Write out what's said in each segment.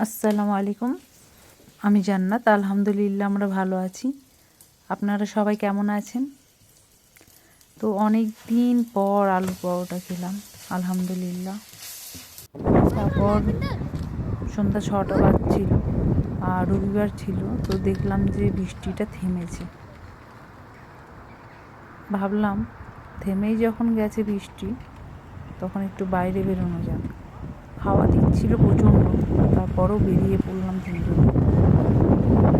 আসসালামু আলাইকুম। আমি জান্নাত, আলহামদুলিল্লাহ আমরা ভালো আছি। আপনারা সবাই কেমন আছেন? তো অনেক দিন পর আলু পরোটা খেলাম, আলহামদুলিল্লাহ। তারপর সন্ধ্যা ছটা বাজছিল, আর রবিবার ছিল, তো দেখলাম যে বৃষ্টিটা থেমেছে। ভাবলাম, থেমেই যখন গেছে বৃষ্টি, তখন একটু বাইরে বেরোনো যাক। হাওয়া দিচ্ছিল প্রচণ্ড, তারপরও বেরিয়ে পড়লাম তিনজনে।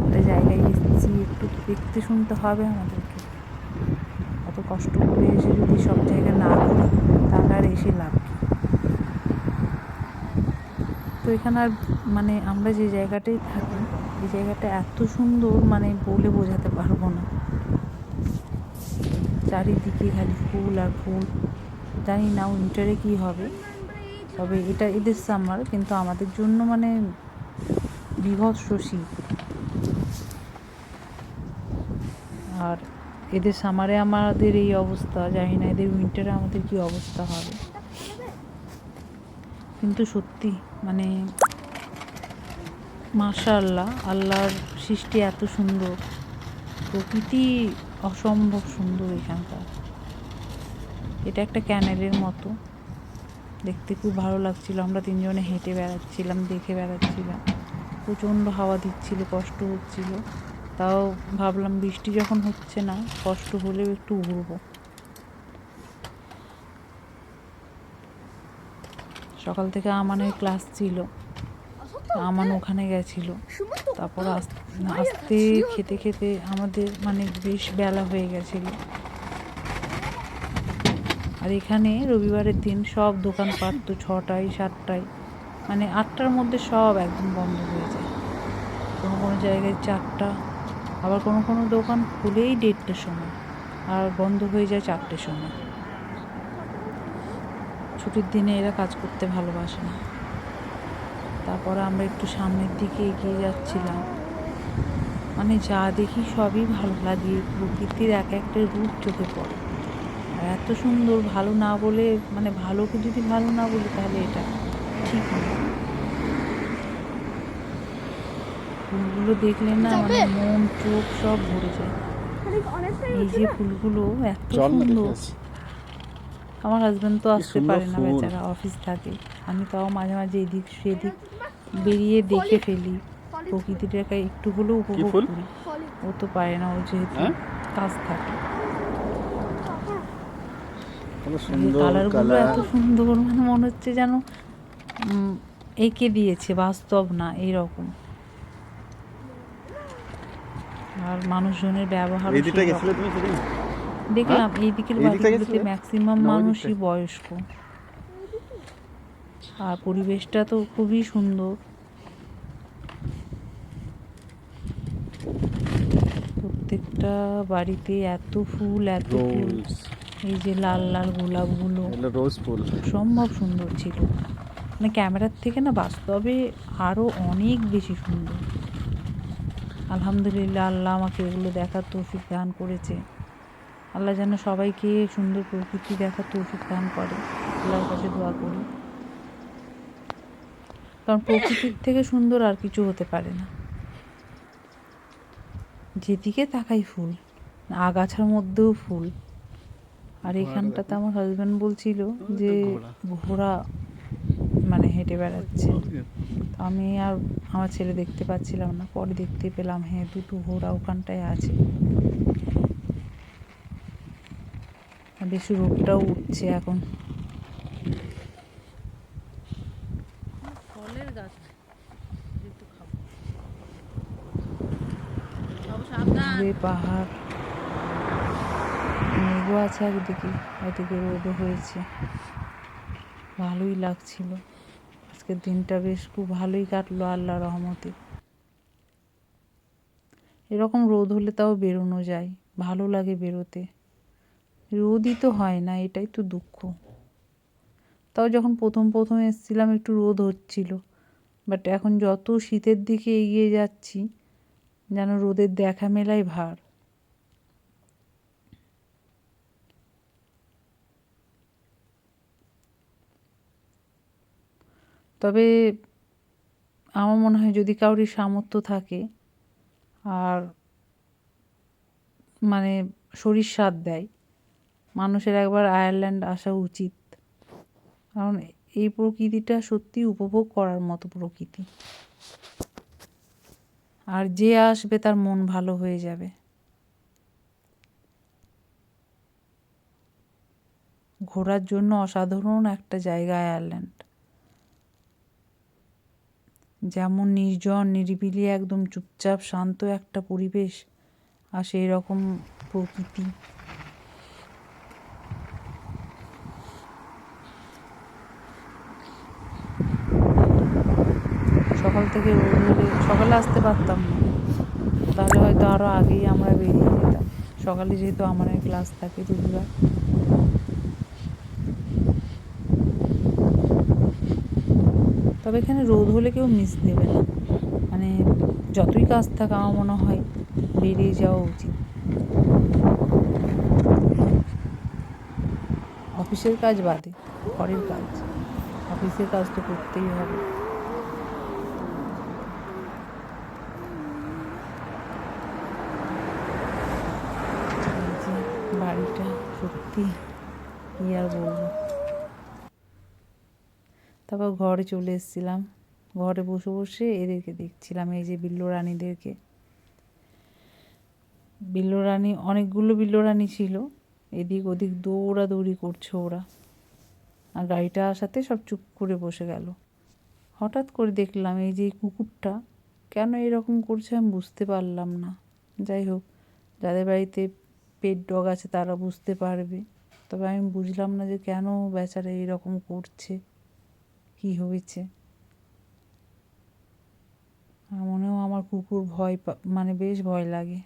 একটা জায়গায় এসেছি, একটু দেখতে শুনতে হবে আমাদেরকে। এত কষ্ট করে এসে যদি সব জায়গা না ঘুরি তাহলে আর এসে লাভ কী? তো এখানে আর মানে আমরা যে জায়গাটায় থাকি, এই জায়গাটা এত সুন্দর মানে বলে বোঝাতে পারব না। চারিদিকে খালি ফুল আর ফুল। জানি না উইন্টারে কী হবে। তবে এটা এদের সামার, কিন্তু আমাদের জন্য মানে বিভৎস শীত আর এদের সামারে আমাদের এই অবস্থা, জানি না এদের উইন্টারে আমাদের কি অবস্থা হবে। কিন্তু সত্যি মানে মাশা আল্লাহ আল্লাহর সৃষ্টি এত সুন্দর। প্রকৃতি অসম্ভব সুন্দর এখানকার। এটা একটা ক্যানেলের মতো। দেখতে খুব ভালো লাগছিল। আমরা তিনজনে হেঁটে বেড়াচ্ছিলাম, দেখে বেড়াচ্ছিলাম। প্রচণ্ড হাওয়া দিচ্ছিল, কষ্ট হচ্ছিল। তাও ভাবলাম বৃষ্টি যখন হচ্ছে না, কষ্ট হলেও একটু ঘুরবো সকাল থেকে আমানের ক্লাস ছিল। আমান ওখানে গেছিল। তারপর আস্তে খেতে খেতে আমাদের মানে বেশ বেলা হয়ে গেছিল। আর এখানে রবিবারের দিন সব দোকানপাট তো ছটায়, সাতটায় মানে আটটার মধ্যে সব একদম বন্ধ হয়ে যায়। কোনো কোনো জায়গায় চারটা, আবার কোনো কোনো দোকান খুলেই দেড়টার সময়, আর বন্ধ হয়ে যায় চারটের সময়। ছুটির দিনে এরা কাজ করতে ভালোবাসে না। তারপরে আমরা একটু সামনের দিকে এগিয়ে যাচ্ছিলাম। মানে যা দেখি সবই ভালো লাগে, প্রকৃতির এক একটা রূপ চোখে পড়ে। আর এত সুন্দর ভালো না বলে মানে ভালোকে যদি ভালো না বলি তাহলে এটা ঠিক না। ফুলগুলো দেখলে না মানে মন চোখ সব ভরে যায়। এই যে ফুলগুলো এত সুন্দর। আমার হাজব্যান্ড তো আসতে পারে না বেচারা অফিস থাকে। আমি তাও মাঝে মাঝে এদিক সেদিক বেরিয়ে দেখে ফেলি। প্রকৃতিটাকে একটু হলেও উপভোগ করি। ও তো পারে না ও যেহেতু কাজ থাকে। কালারগুলো এত সুন্দর মানে মনে হচ্ছে যেন এঁকে দিয়েছে বাস্তব না এইরকম। আর মানুষজনের ব্যবহার দেখলাম এই দিকের বাড়িগুলোতে ম্যাক্সিমাম মানুষই বয়স্ক। আর পরিবেশটা তো খুবই সুন্দর। প্রত্যেকটা বাড়িতে এত ফুল এত ফুল। এই যে লাল লাল গোলাপগুলো। রোজ ফুল। সম্ভব সুন্দর ছিল। মানে ক্যামেরার থেকে না বাস্তবে আরও অনেক বেশি সুন্দর। আলহামদুলিল্লাহ আল্লাহ আমাকে এগুলো দেখার তৌফিক দান করেছে। আল্লাহ যেন সবাইকে সুন্দর প্রকৃতি দেখার তৌফিক দান করে। আল্লাহর কাছে দোয়া করি। কারণ প্রকৃতির থেকে সুন্দর আর কিছু হতে পারে না। যেদিকে তাকাই ফুল আগাছার মধ্যেও ফুল। আর এখানটাতে আমার হাজব্যান্ড বলছিল যে ঘোড়া। মানে হেঁটে বেড়াচ্ছে। আমি আর আমার ছেলে দেখতে পাচ্ছিলাম না। পরে দেখতে পেলাম হ্যাঁ দুটো ঘোড়া ওখানটায় আছে। বেশ রোদটাও উঠছে এখন। ফলের গাছ। পাহাড়। মেঘও আছে একদিকে একদিকে রোদও হয়েছে। ভালোই লাগছিল। আজকের দিনটা বেশ খুব ভালোই কাটলো আল্লাহ রহমতে। এরকম রোদ হলে তাও বেরোনো যায়, ভালো লাগে বেরোতে। রোদই তো হয় না, এটাই তো দুঃখ। তাও যখন প্রথম প্রথম এসেছিলাম একটু রোদ হচ্ছিল বাট এখন যত শীতের দিকে এগিয়ে যাচ্ছি, যেন রোদের দেখা মেলাই ভার। তবে আমার মনে হয় যদি কাউরির সামর্থ্য থাকে আর মানে শরীর সাথ দেয়, মানুষের একবার আয়ারল্যান্ড আসা উচিত। কারণ এই প্রকৃতিটা সত্যি উপভোগ করার মতো প্রকৃতি। আর যে আসবে তার মন ভালো হয়ে যাবে। ঘোরার জন্য অসাধারণ একটা জায়গা আয়ারল্যান্ড। যেমন নির্জন, নিরিবিলি, একদম চুপচাপ, শান্ত একটা পরিবেশ আর সেই রকম প্রকৃতি। সকাল থেকে সকালে আসতে পারতাম না। তাহলে হয়তো আরও আগেই আমরা বেরিয়ে যেতাম। সকালে যেহেতু আমার ক্লাস থাকে রবিবার তবে এখানে রোদ হলে কেউ মিস দেবে না। মানে যতই কাজ থাক আমার মনে হয় বেরিয়ে যাওয়া উচিত। অফিসের কাজ বাদে, ঘরের কাজ। অফিসের কাজ তো করতেই হবে। বাড়িটা সত্যি কী আর বলব। তারপর ঘরে চলে এসেছিলাম। ঘরে বসে বসে এদেরকে দেখছিলাম, এই যে বিল্লো রানীদেরকে। বিল্লো রানী, অনেকগুলো বিল্লো রানী ছিল। এদিক ওদিক দৌড়াদৌড়ি করছে ওরা। আর গাড়িটা আসাতে সব চুপ করে বসে গেল। হঠাৎ করে দেখলাম এই যে কুকুরটা কেন এরকম করছে আমি বুঝতে পারলাম না। যাই হোক, যাদের বাড়িতে পেট ডগ আছে তারা বুঝতে পারবে। তবে আমি বুঝলাম না যে কেন বেচারা এরকম করছে। কি হয়েছে? মনেও আমার কুকুর ভয় পা মানে বেশ ভয় লাগে।